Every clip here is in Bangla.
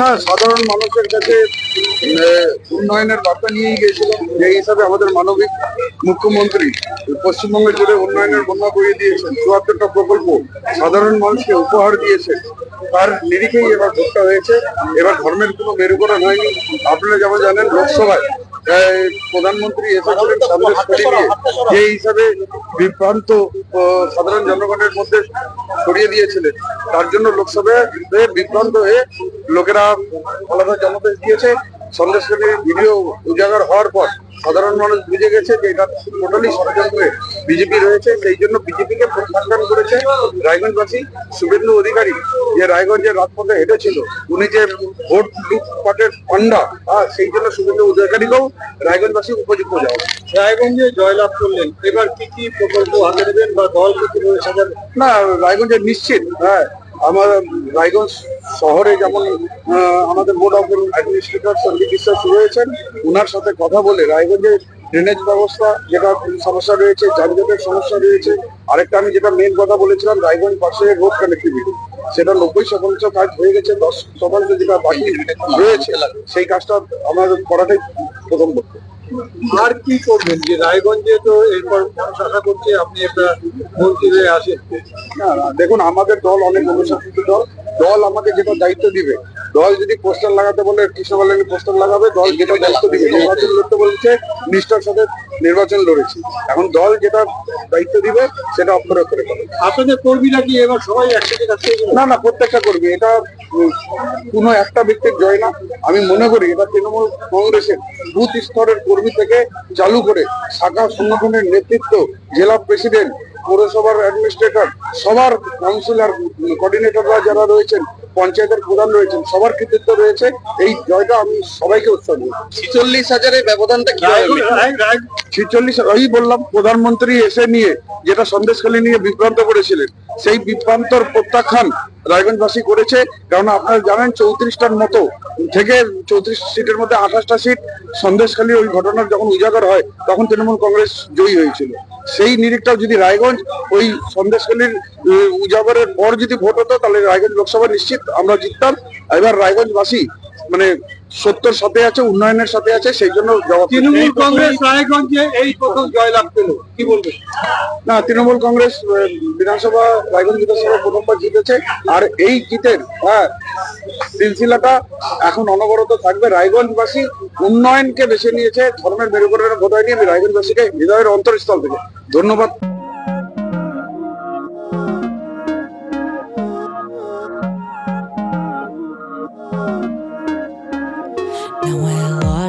হ্যাঁ সাধারণ মানুষের কাছে উন্নয়নের বার্তা নিয়েই গিয়েছিল। যে হিসাবে আমাদের মানবিক মুখ্যমন্ত্রী পশ্চিমবঙ্গে জুড়ে উন্নয়নের বন্যা বইয়ে দিয়েছেন, চুয়াত্তরটা প্রকল্প সাধারণ মানুষকে উপহার দিয়েছেন তার নিরিখেই এবার ভোটটা হয়েছে। এবার ধর্মের কোনো মেরুকরণ হয়নি। আপনারা যেমন জানেন, লোকসভায় প্রধানমন্ত্রী নিয়ে যে হিসাবে বিভ্রান্ত সাধারণ জনগণের মধ্যে ছড়িয়ে দিয়েছিলেন। তার জন্য লোকসভায় বিভ্রান্ত হয়ে লোকেরা আলাদা জনতা দিয়েছে। সন্দেশ ভিডিও উজাগর হওয়ার পর সাধারণ মানুষ বুঝে গেছে যে এটা টোটালি ষড়যন্ত্রে বিজেপি রয়েছে। সেই জন্য বিজেপিকে প্রত্যাখ্যান করেছে রায়গঞ্জবাসী। শুভেন্দু অধিকারী যে রায়গঞ্জের রাজপথে হেঁটেছিল উনি যে ভোট লুটপাটের পান্ডা সেই জন্য শুভেন্দু অধিকারীকেও রায়গঞ্জবাসী উপযুক্ত যাওয়া রায়গঞ্জে জয়লাভ করলেন। এবার কি কি প্রকল্প হাতে নেবেন বা দল কি না রায়গঞ্জে নিশ্চিত হ্যাঁ। আমার রায়গঞ্জ শহরে যেমন আমাদের বোর্ড অফ অ্যাডমিনিস্ট্রেটর সন্দীপ বিশ্বাস রয়েছেন ওনার সাথে কথা বলে রায়গঞ্জে ড্রেনেজ ব্যবস্থা যেটা সমস্যা রয়েছে, যানজটের সমস্যা রয়েছে, আরেকটা আমি যেটা মেন কথা বলেছিলাম, রায়গঞ্জ পাশে রোড কানেক্টিভিটি সেটা নব্বই শতাংশ কাজ হয়ে গেছে, দশ শতাংশ যেটা বাকি রয়েছে, সেই কাজটা আমার করাটাই প্রথম বক্তব্য আর কি করবেন? যে রায়গঞ্জে তো এরপর মানুষ আশা করছে আপনি একটা মন্ত্রী হয়ে আসেন দেখুন, আমাদের দল অনেক অনুশাসিত দল। দল আমাকে যেটা দায়িত্ব দিবে দল যদি পোস্টার লাগাতে বলে কৃষ্ণবালানি পোস্টার লাগাবে দল যেটা দায়িত্ব দিবে নির্বাচন লড়তে বলছে নিষ্ঠার সাথে নির্বাচন লড়েছি। এখন দল যেটা দায়িত্ব দিবে সেটা অক্ষরে করে পাবে আপনাদের কর্মীরা কি এবার সবাই একসাথে না না প্রত্যেকটা করবি এটা কোনো একটা ব্যক্তির জয় না। আমি মনে করি এটা তৃণমূল কংগ্রেসের বুথ স্তরের কর্মী থেকে চালু করে শাখা সংগঠনের নেতৃত্ব জেলা প্রেসিডেন্ট পৌরসভার অ্যাডমিনিস্ট্রেটর সবার কাউন্সিলর কোঅর্ডিনেটররা যারা রয়েছেন পঞ্চায়েতের প্রধান রয়েছেন সবার কৃতিত্ব রয়েছে। এই জয়টা আমি সবাইকে উৎসর্গ ছিচল্লিশ হাজারের ব্যবধানটা কি ছিচল্লিশ ওই বললাম প্রধানমন্ত্রী এসে নিয়ে যেটা সন্দেশখালী নিয়ে বিভ্রান্ত করেছিলেন সেই বিভ্রান্তর প্রত্যাখ্যান রায়গঞ্জবাসী করেছে। কারণ আপনারা জানেন চৌত্রিশটার মতো থেকে চৌত্রিশ সিটের মধ্যে আঠাশটা সিট সন্দেশখালী ওই ঘটনার যখন উজাগর হয়, তখন তৃণমূল কংগ্রেস জয়ী হয়েছিল। সেই নিরিখটাও যদি রায়গঞ্জ ওই সন্দেশখালীর উজাগরের পর যদি ভোট হতো, তাহলে রায়গঞ্জ লোকসভা নিশ্চিত আমরা জিততাম। এবার রায়গঞ্জবাসী মানে সত্যর সাথে আছে উন্নয়নের সাথে আছে সেই জন্য তৃণমূল কংগ্রেস রায়গঞ্জে এই প্রথম জয়লাভ পেল কি বলবেন না তৃণমূল কংগ্রেস বিধানসভা রায়গঞ্জ বিধানসভা প্রথমবার জিতেছে আর এই জিতের হ্যাঁ সিলসিলাটা এখন অনবরত থাকবে। রায়গঞ্জবাসী উন্নয়নকে বেছে নিয়েছে ধর্মের মেরুকরণের ভোট হয়নি আমি রায়গঞ্জবাসীকে হৃদয়ের অন্তরস্থল থেকে। ধন্যবাদ।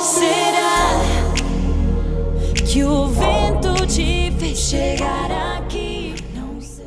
Será que o vento te fez chegar aqui? Não sei.